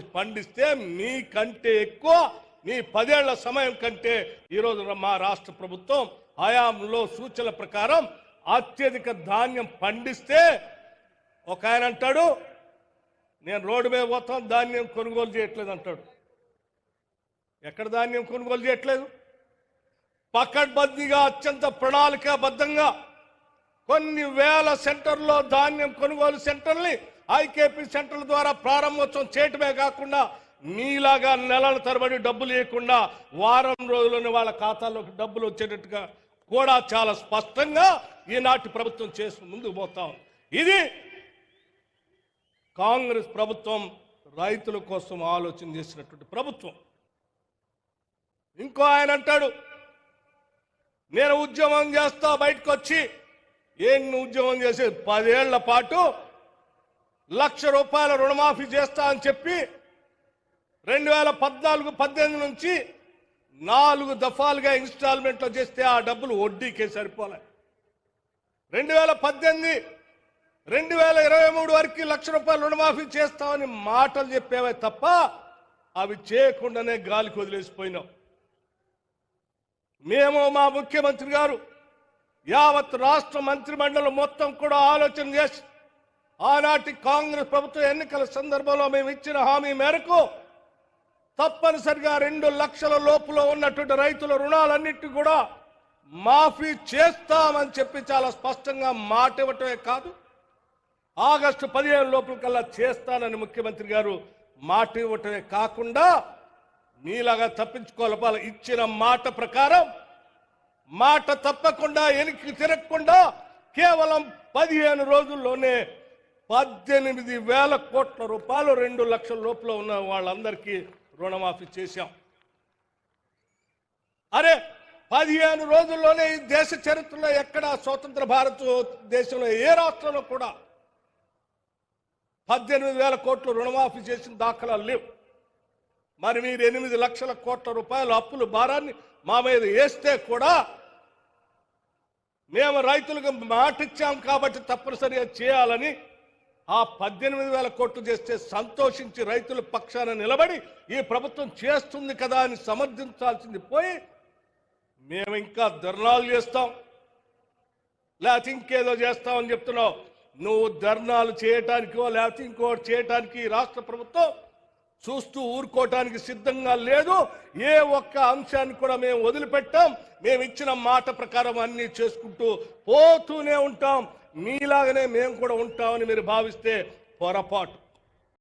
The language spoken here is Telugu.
పండిస్తే మీ కంటే ఎక్కువ మీ పదేళ్ళ సమయం కంటే ఈరోజు మా రాష్ట్ర ప్రభుత్వం హయాంలో సూచనల ప్రకారం అత్యధిక ధాన్యం పండిస్తే ఒక ఆయన అంటాడు నేను రోడ్డు మీద పోతాం ధాన్యం కొనుగోలు చేయట్లేదు అంటాడు. ఎక్కడ ధాన్యం కొనుగోలు చేయట్లేదు? పకడ్బందీగా అత్యంత ప్రణాళికాబద్ధంగా కొన్ని వేల సెంటర్లో ధాన్యం కొనుగోలు సెంటర్ని ఐకేపీ సెంటర్ల ద్వారా ప్రారంభోత్సవం చేయటమే కాకుండా మీలాగా నెలల తరబడి డబ్బులు ఇవ్వకుండా వారం రోజుల్లోనే వాళ్ళ ఖాతాలోకి డబ్బులు వచ్చేటట్టుగా కూడా చాలా స్పష్టంగా ఈనాటి ప్రభుత్వం చేసి ముందుకు పోతాం ఇది కాంగ్రెస్ ప్రభుత్వం రైతుల కోసం ఆలోచన చేసినటువంటి ప్రభుత్వం. ఇంకో ఆయన అంటాడు నేను ఉద్యమం చేస్తా బయటకు వచ్చి ఏం నువ్వు ఉద్యమం చేసేది పదేళ్ళ పాటు లక్ష రూపాయల రుణమాఫీ చేస్తా అని చెప్పి రెండు వేల పద్నాలుగు పద్దెనిమిది నుంచి నాలుగు దఫాలుగా ఇన్స్టాల్మెంట్లో చేస్తే ఆ డబ్బులు వడ్డీకే సరిపోలే. రెండు వేల పద్దెనిమిది రెండు వేల ఇరవై మూడు వరకు లక్ష రూపాయలు రుణమాఫీ చేస్తామని మాటలు చెప్పేవే తప్ప అవి చేయకుండానే గాలికి వదిలేసిపోయినాం. మేము మా ముఖ్యమంత్రి గారు యావత్ రాష్ట్ర మంత్రిమండలి మొత్తం కూడా ఆలోచన చేసి ఆనాటి కాంగ్రెస్ ప్రభుత్వ ఎన్నికల సందర్భంలో మేము ఇచ్చిన హామీ మేరకు తప్పనిసరిగా రెండు లక్షల లోపులో ఉన్నటువంటి రైతుల రుణాలన్నిటి కూడా మాఫీ చేస్తామని చెప్పి చాలా స్పష్టంగా మాట ఇవ్వటమే కాదు ఆగస్టు పదిహేను లోపల కల్లా చేస్తానని ముఖ్యమంత్రి గారు మాట ఇవ్వటమే కాకుండా మీలాగా తప్పించుకోవాలి ఇచ్చిన మాట ప్రకారం మాట తప్పకుండా ఎనికి తిరగకుండా కేవలం పదిహేను రోజుల్లోనే పద్దెనిమిది వేల కోట్ల రూపాయలు రెండు లక్షల లోపల ఉన్న వాళ్ళందరికీ రుణమాఫీ చేశాం. అరే పదిహేను రోజుల్లోనే ఈ దేశ చరిత్రలో ఎక్కడ స్వతంత్ర భారత దేశంలో ఏ రాష్ట్రంలో కూడా పద్దెనిమిది వేల కోట్లు రుణమాఫీ చేసిన దాఖలాలు లేవు. మరి మీరు ఎనిమిది లక్షల కోట్ల రూపాయల అప్పుల భారాన్ని మా మీద వేస్తే కూడా మేము రైతులకు మాటిచ్చాం కాబట్టి తప్పనిసరిగా చేయాలని ఆ పద్దెనిమిది వేల కోట్లు చేస్తే సంతోషించి రైతుల పక్షాన నిలబడి ఈ ప్రభుత్వం చేస్తుంది కదా అని సమర్థించాల్సింది పోయి మేము ఇంకా ధర్నాలు చేస్తాం. లేకపోతే ఇంకేదో చేస్తామని చెప్తున్నావు. నువ్వు ధర్నాలు చేయటానికో లేకపోతే ఇంకోటి చేయటానికి రాష్ట్ర ప్రభుత్వం చూస్తూ ఊరుకోవటానికి సిద్ధంగా లేదు. ఏ ఒక్క అంశాన్ని కూడా మేము వదిలిపెట్టాం. మేము ఇచ్చిన మాట ప్రకారం అన్ని చేసుకుంటూ పోతూనే ఉంటాం. మీలాగనే మేము కూడా ఉంటామని మీరు భావిస్తే పొరపాటు.